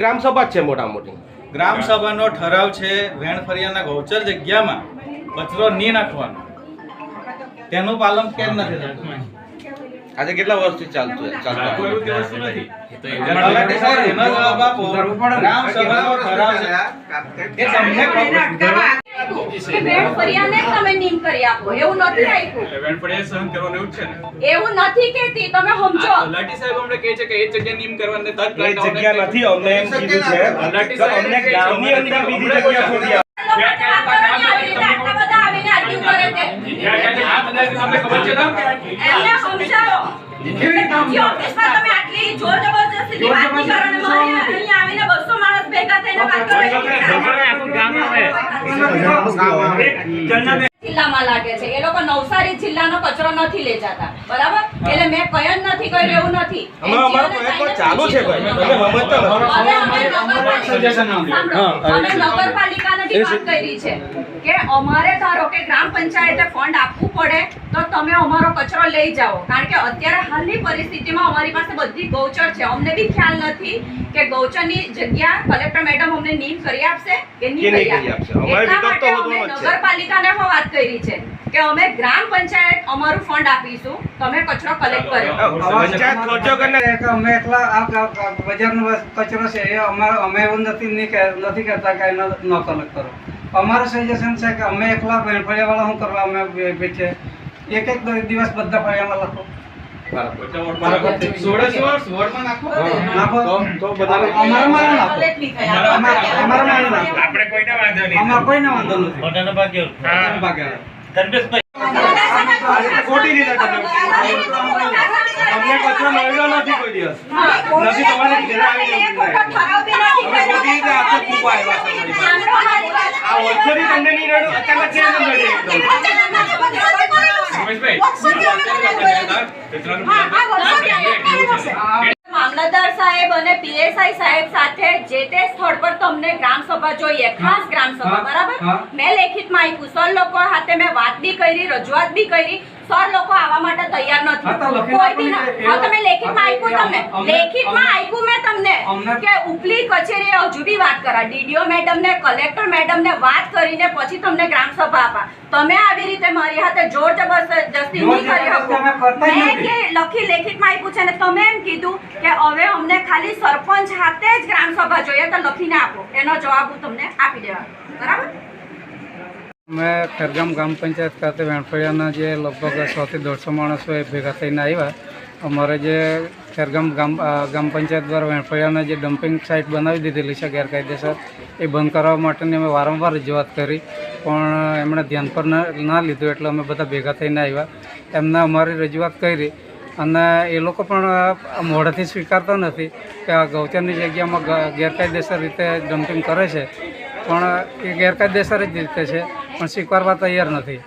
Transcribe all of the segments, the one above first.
ગ્રામ સભા છે મોટા મોટી. ગ્રામ સભાનો ઠરાવ છે વેણફરિયાના ગૌચર જગ્યામાં કચરો નહીં નાખવાનો. તેનું પાલન કેમ નથી થતું? આજે કેટલા વર્ષથી ચાલતું ચાલતું છે તમે નીમ કરી આપો. એવું નથી આપ્યું વેણફળિયા સહન કરવાનું એવું જ છે ને? એવું નથી કેતી તમે સમજો. આ સાહેબ અમને કહે છે કે એ જગ્યા નીમ કરવાને તરત એ જગ્યા નથી અમને એમ કીધું છે. તલાટી સાહેબ અમને ગામની અંદર બીજી જગ્યા શોધી આપો. લોકો આટલા બધા આવીને આટલું કરે છે આ બધાથી તમને ખબર છે ને? એમને સમજાવો. બીજી ઓફિસમાં તમે આટલી જોર જબરજસ્તીથી વાત કરો ને અહીંયા આવીને 200 માણસ ભેગા થઈને વાત કરો જિલ્લામાં લાગે છે. એ લોકો નવસારી જિલ્લાનો કચરો નથી લઈ જતા બરાબર? એટલે મેં કયન નથી કર્યું એવું નથી. ચાલુ છે અમે નગરપાલિકાને બી વાત કરી છે કે અમારે ધારો કે ગ્રામ પંચાયતે ફંડ આપવું પડે તો તમે અમારો કચરો લઈ જાઓ. કારણ કે અત્યારે હાલની પરિસ્થિતિમાં અમારી પાસે બધી ગૌચર છે. અમને બી ખ્યાલ નથી કે ગૌચરની જગ્યા કલેક્ટર મેડમ અમને નીમ કરી આપશે કે કે નહીં કરી આપશે. એટલા તો માટે અમે નગરપાલિકાને પણ વાત કરી છે કે અમે ગ્રામ પંચાયત અમારું ફંડ આપીશું તમે કચરો કલેક્ટ કરો પંચાયત ખર્ચો કરીને કે અમે એકલા આ બજારનો કચરો છે એ અમારો અમે એવું નથી નહીં કે નથી કહેતા કે ન કલેક્ટ કરો. અમારું સજેશન છે કે અમે એકલા ફળિયાવાળા શું કરવા અમે બેઠીએ? એક એક દિવસ બધા ફળિયામાં લખો. ખોટી રીતે તમે અમને કચરો મળ્યો નથી કોઈ દિવસ નથી તમારે ઘરે વાત. આ વર્ષોથી તમને નહીં નડ્યું અચાનક કેમ નડી એકદમ રમેશભાઈ કચરાનું સાહેબ અને પીએસઆઈ સાહેબ સાથે જે તે સ્થળ પર તમને ગ્રામ સભા જોઈએ. ખાસ ગ્રામ સભા બરાબર? મેં લેખિતમાં આપ્યું. સર લોકો સાથે મેં વાત બી કરી રજૂઆત બી કરી. સર લોકો આવવા માટે તૈયાર નથી. કોઈ હા, તમે લેખિતમાં આપ્યું તમને. લેખિતમાં આપ્યું મેં તમને કે ઉપલી કચેરીએ હજુ બી વાત કરા. ડીડીઓ મેડમ ને કલેક્ટર મેડમ ને વાત કરીને પછી તમને ગ્રામ સભા આપા. તમે આવી રીતે મારી હાથે જોર જબરજસ્તી નહીં કરી શકો. મેં. કે લખી લેખિતમાં આપ્યું છે ને તમે એમ કીધું કે હવે અમને ખાલી સરપંચ હાથે જ ગ્રામ સભા જોઈએ તો લખીને આપો. એનો જવાબ હું તમને આપી દેવાનો. બરાબર? મેં ખેરગામ ગ્રામ પંચાયત ખાતે વેણફળિયાના જે લગભગ સોથી દોઢસો માણસો એ ભેગા થઈને આવ્યા. અમારે જે ખેરગામ ગામ ગ્રામ પંચાયત દ્વારા વેણફળિયાના જે ડમ્પિંગ સાઇટ બનાવી દીધેલી છે ગેરકાયદેસર, એ બંધ કરવા માટેની અમે વારંવાર રજૂઆત કરી. પણ એમણે ધ્યાન પર ના લીધું એટલે અમે બધા ભેગા થઈને આવ્યા. એમને અમારી રજૂઆત કરી. અને એ લોકો પણ મોઢેથી સ્વીકારતા નથી કે આ ગૌચરની જગ્યામાં ગેરકાયદેસર રીતે ડમ્પિંગ કરે છે. પણ એ ગેરકાયદેસર જ રીતે છે, પણ સ્વીકારવા તૈયાર નથી.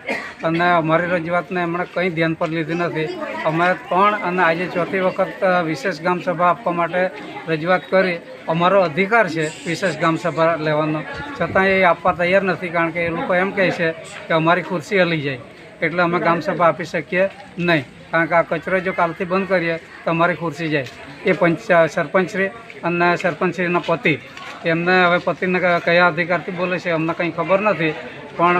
અને અમારી રજૂઆતને એમણે કંઈ ધ્યાન પર લીધી નથી. અમે પણ અને આજે ચોથી વખત વિશેષ ગામ આપવા માટે રજૂઆત કરી. અમારો અધિકાર છે વિશેષ ગામ લેવાનો. છતાં એ આપવા તૈયાર નથી, કારણ કે એ લોકો એમ કહે છે કે અમારી ખુરશી હલી જાય. એટલે અમે ગામ સભા આપી શકીએ નહીં. કારણ કે આ કચરો જો કાલથી બંધ કરીએ તો અમારી ખુરશી જાય. એ પંચ, સરપંચશ્રી અને સરપંચશ્રીના પતિ. એમને હવે પતિને કયા અધિકારથી બોલે છે, અમને કંઈ ખબર નથી. પણ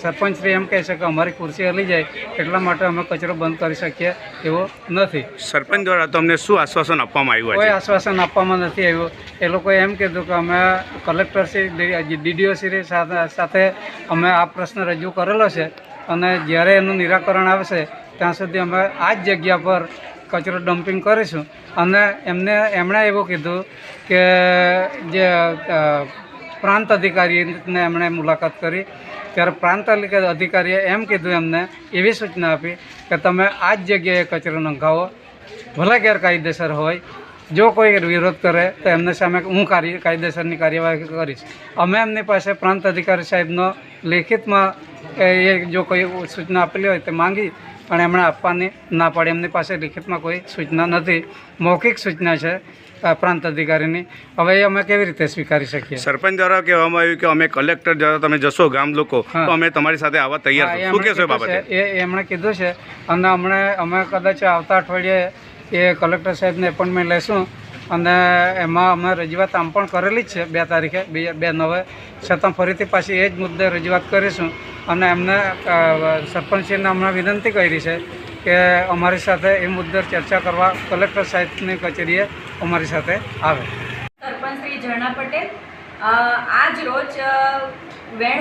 સરપંચશ્રી એમ કહે છે કે અમારી ખુરશી હલી જાય એટલા માટે અમે કચરો બંધ કરી શકીએ એવો નથી. સરપંચ દ્વારા તમને શું આશ્વાસન આપવામાં આવ્યું કોઈ આશ્વાસન આપવામાં નથી આવ્યું. એ લોકોએ એમ કીધું કે અમે કલેક્ટરશ્રી ડીડીઓશ્રી સાથે સાથે અમે આ પ્રશ્ન રજૂ કરેલો છે અને જ્યારે એનું નિરાકરણ આવશે ત્યાં સુધી અમે આ જ જગ્યા પર કચરો ડમ્પિંગ કરીશું. અને એમને એમણે એવું કીધું કે જે પ્રાંત અધિકારીને એમણે મુલાકાત કરી. ત્યારે પ્રાંત અધિક- અધિકારીએ એમ કીધું એમને, એવી સૂચના આપી કે તમે આ જ જગ્યાએ કચરો નંખાવો. ભલે ગેરકાયદેસર હોય, જો કોઈ વિરોધ કરે, તો એમને સામે હું કાર્ય કાયદેસરની કાર્યવાહી કરીશ. અમે એમની પાસે પ્રાંત અધિકારી સાહેબનો લેખિતમાં એ જો કોઈ સૂચના આપેલી હોય, તે માંગી પણ એમણે આપવાની ના પાડી. એમની પાસે લિખિતમાં કોઈ સૂચના નથી. મૌખિક સૂચના છે પ્રાંત અધિકારીની. હવે એ અમે કેવી રીતે સ્વીકારી શકીએ? સરપંચ દ્વારા કહેવામાં આવ્યું કે અમે કલેક્ટર દ્વારા તમે જશો ગામ લોકો તો અમે તમારી સાથે આવવા તૈયાર શું એમણે કહેશો કીધું બાબતે? છે. એ એમણે કીધું છે. અને અમને અમે કદાચ આવતા અઠવાડિયે એ કલેક્ટર સાહેબને એપોઇન્ટમેન્ટ લેશું. અને એમાં અમે રજૂઆત આમ પણ કરેલી જ છે બે તારીખે બે બે નવે. છતાં ફરીથી પાછી એ જ મુદ્દે રજૂઆત કરીશું. અને એમને સરપંચશ્રીને હમણાં વિનંતી કરી છે કે અમારી સાથે એ મુદ્દે ચર્ચા કરવા કલેક્ટર સાહેબની કચેરીએ અમારી સાથે આવે. સરપંચ શ્રી ઝરણા પટેલ આજ રોજ વેણ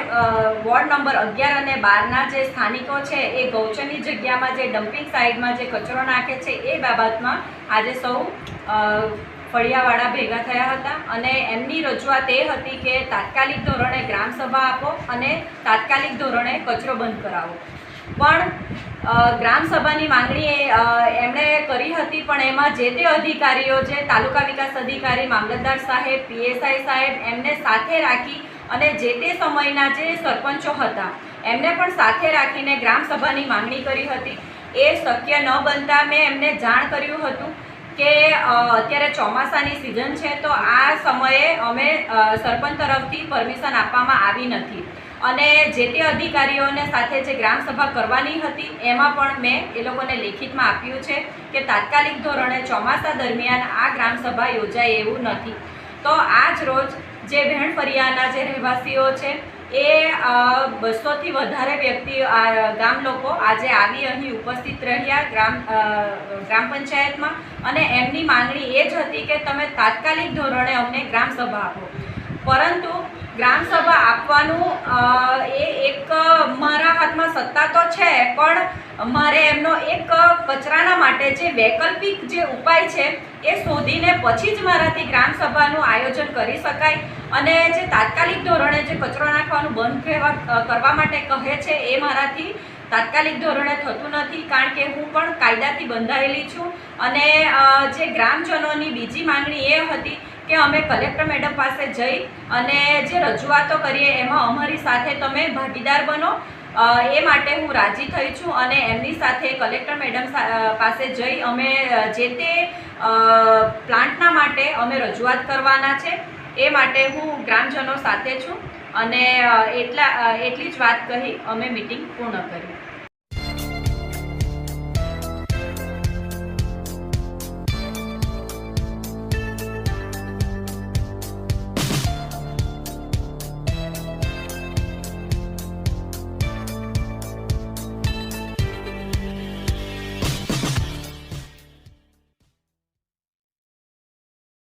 વોર્ડ નંબર અગિયાર અને બારના જે સ્થાનિકો છે એ ગૌચરની જગ્યામાં જે ડમ્પિંગ સાઇડમાં જે કચરો નાખે છે એ બાબતમાં આજે સૌ ફળિયાવાળા ભેગા થયા હતા અને એમની રજૂઆત એ હતી કે તાત્કાલિક ધોરણે ગ્રામસભા આપો અને તાત્કાલિક ધોરણે કચરો બંધ કરાવો. પણ ગ્રામસભાની માંગણી એમણે કરી હતી, પણ એમાં જે તે અધિકારીઓ, જે તાલુકા વિકાસ અધિકારી મામલતદાર સાહેબ, પીએસઆઈ સાહેબ, એમને સાથે રાખી અને જે તે સમયના જે સરપંચો હતા, એમને પણ સાથે રાખીને ગ્રામસભાની માંગણી કરી હતી. એ શક્ય ન બનતા મેં એમને જાણ કર્યું હતું કે અત્યારે ચોમાસાની સિઝન છે, તો આ સમયે અમે સરપંચ તરફથી પરમિશન આપવામાં આવી નથી. અને જે તે અધિકારીઓને સાથે જે ગ્રામસભા કરવાની હતી, એમાં પણ મેં એ લોકોને લેખિતમાં આપ્યું છે કે તાત્કાલિક ધોરણે ચોમાસા દરમિયાન આ ગ્રામસભા યોજાય એવું નથી. તો આજ રોજ જે ભેણ ફરિયાના જે રહેવાસીઓ છે એ બસોથી વધારે વ્યક્તિ ગામ લોકો આજે આવી અહીં ઉપસ્થિત રહ્યા ગ્રામ ગ્રામ પંચાયતમાં. અને એમની માંગણી એ જ હતી કે તમે તાત્કાલિક ધોરણે અમને ગ્રામસભા આપો. પરંતુ ગ્રામસભા આપવાનું એ એક મારા હાથમાં સત્તા તો છે, પણ મારે એમનો એક કચરાના માટે જે વૈકલ્પિક જે ઉપાય છે, એ શોધીને પછી જ મારાથી ગ્રામસભાનું આયોજન કરી શકાય. અને જે તાત્કાલિક ધોરણે જે કચરો નાખવાનું બંધ કહેવા કરવા માટે કહે છે, એ મારાથી તાત્કાલિક ધોરણે થતું નથી, કારણ કે હું પણ કાયદાથી બંધાયેલી છું. અને જે ગ્રામજનોની બીજી માંગણી એ હતી કે અમે કલેક્ટર મેડમ પાસે જઈ અને જે રજૂઆતો કરીએ એમાં અમારી સાથે તમે ભાગીદાર બનો. એ માટે હું રાજી થઈ છું અને એમની સાથે કલેક્ટર મેડમ પાસે જઈ અમે જે તે પ્લાન્ટના માટે અમે રજૂઆત કરવાના છે. એ માટે હું ગ્રામજનો સાથે છું અને એટલા એટલી જ વાત કહી અમે મિટિંગ પૂર્ણ કરી